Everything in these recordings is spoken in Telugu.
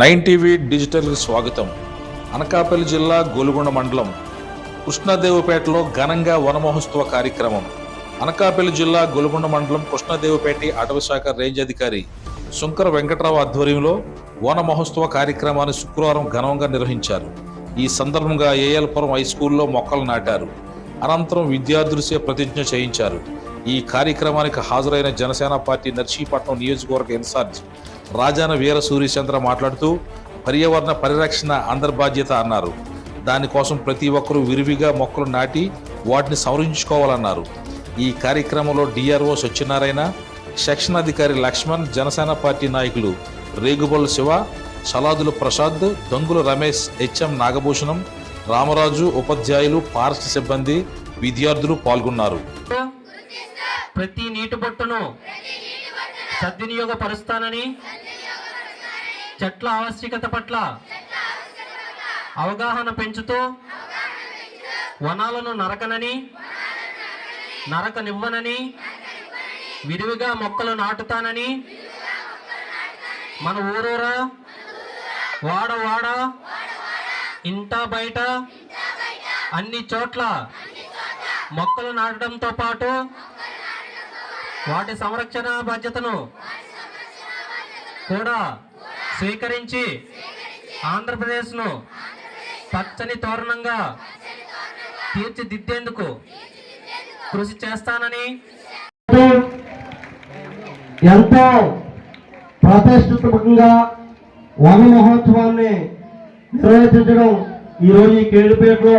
నైన్ టీవీ డిజిటల్కి స్వాగతం. అనకాపల్లి జిల్లా గోలుగొండ మండలం కృష్ణదేవపేటలో ఘనంగా వనమహోత్సవ కార్యక్రమం. అనకాపల్లి జిల్లా గోలుగొండ మండలం కృష్ణదేవపేట అటవీ శాఖ రేంజ్ అధికారి శంకర వెంకటరావు ఆధ్వర్యంలో వన మహోత్సవ కార్యక్రమాన్ని శుక్రవారం ఘనంగా నిర్వహించారు. ఈ సందర్భంగా ఏఎల్పురం హై స్కూల్లో మొక్కలు నాటారు. అనంతరం విద్యార్థులచే ప్రతిజ్ఞ చేయించారు. ఈ కార్యక్రమానికి హాజరైన జనసేన పార్టీ నర్సీపట్నం నియోజకవర్గ ఇన్ఛార్జ్ రాజాన వీర సూర్యచంద్ర మాట్లాడుతూ పర్యావరణ పరిరక్షణ అందరి బాధ్యత అన్నారు దానికోసం ప్రతి ఒక్కరూ విరివిగా మొక్కలు నాటి వాటిని సంరక్షించుకోవాలన్నారు. ఈ కార్యక్రమంలో డిఆర్ఓ సత్యనారాయణ సెక్షన్ అధికారి లక్ష్మణ్ జనసేన పార్టీ నాయకులు రేగుబొల్ల శివ సలాదుల ప్రసాద్ దొంగుల రమేష్ హెచ్ఎం నాగభూషణం రామరాజు ఉపాధ్యాయులు పార్క్ సిబ్బంది విద్యార్థులు పాల్గొన్నారు. ప్రతి నీటి బొట్టును సద్వినియోగపరుస్తానని చెట్ల ఆవశ్యకత పట్ల అవగాహన పెంచుతూ వనాలను నరకనని నరకనివ్వనని విరివిగా మొక్కలు నాటుతానని మన ఊరూరా వాడ వాడ ఇంట బయట అన్ని చోట్ల మొక్కలు నాటడంతో పాటు వాటి సంరక్షణ బాధ్యతను కూడా స్వీకరించి ఆంధ్రప్రదేశ్ను పచ్చని తోరణంగా తీర్చిదిద్దేందుకు కృషి చేస్తానని ఎంతో ప్రతిష్ఠితంగా వన మహోత్సవాన్ని నిర్వహించడం ఈరోజు ఈ కేడుపేటలో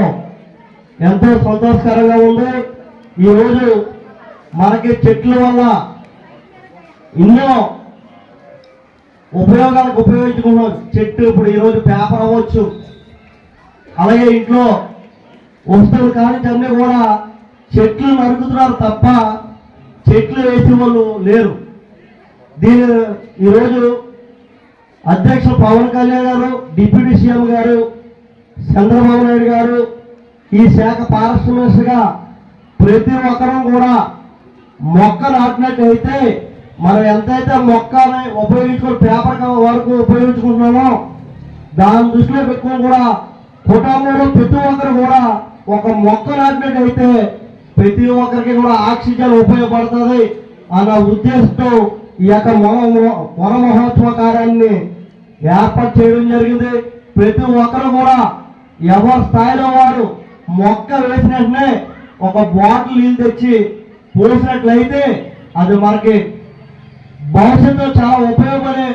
ఎంతో సంతోషకరంగా ఉంది. ఈరోజు మనకి చెట్ల వల్ల ఎన్నో ఉపయోగాలకు ఉపయోగించుకున్నాం చెట్టు ఇప్పుడు ఈరోజు పేపర్ అవ్వచ్చు. అలాగే ఇంట్లో వస్తువులు కానీ కూడా చెట్లు నరుకుతున్నారు తప్ప చెట్లు వేసే వాళ్ళు లేరు. దీని ఈరోజు అధ్యక్షులు పవన్ కళ్యాణ్ గారు డిప్యూటీ సీఎం గారు చంద్రబాబు నాయుడు గారు ఈ శాఖ ఫారెస్ట్ ప్రతి ఒక్కరూ కూడా మొక్క నాటినట్టయితే మనం ఎంతైతే మొక్కని ఉపయోగించుకుని పేపర్ కవర్ వరకు ఉపయోగించుకుంటున్నామో దాని దృష్టిలో పెట్టుకుని కూడా కుటుంబంలో ప్రతి ఒక్కరు కూడా ఒక మొక్క నాటినట్టయితే ప్రతి ఒక్కరికి కూడా ఆక్సిజన్ ఉపయోగపడుతుంది అన్న ఉద్దేశంతో ఈ యొక్క వన వన మహోత్సవ కార్యాన్ని ఏర్పాటు చేయడం జరిగింది. ప్రతి ఒక్కరు కూడా ఎవరి స్థాయిలో వారు మొక్క వేసిన ఒక బాటిల్ నీళ్ళు తెచ్చి పోసినట్లయితే అది మనకి భవిష్యత్తులో చాలా ఉపయోగపడే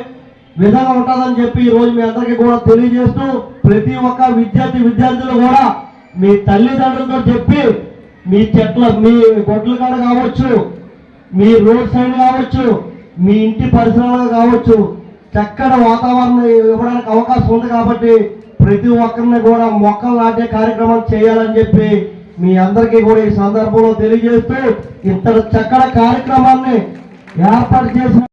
విధంగా ఉంటుందని చెప్పి ఈ రోజు మీ అందరికీ కూడా తెలియజేస్తూ ప్రతి ఒక్క విద్యార్థి విద్యార్థులు కూడా మీ తల్లిదండ్రులతో చెప్పి మీ చెట్ల మీ గొడ్ల కాడ కావచ్చు మీ రోడ్ సైడ్ కావచ్చు మీ ఇంటి పరిసరాలు కావచ్చు చక్కటి వాతావరణం ఇవ్వడానికి అవకాశం ఉంది కాబట్టి ప్రతి ఒక్కరిని కూడా మొక్కలు నాటే కార్యక్రమం చేయాలని చెప్పి మీ అందరికీ కూడా ఈ సందర్భంలో తెలియజేస్తూ ఇంత చక్కటి కార్యక్రమాన్ని ఏర్పాటు చేసిన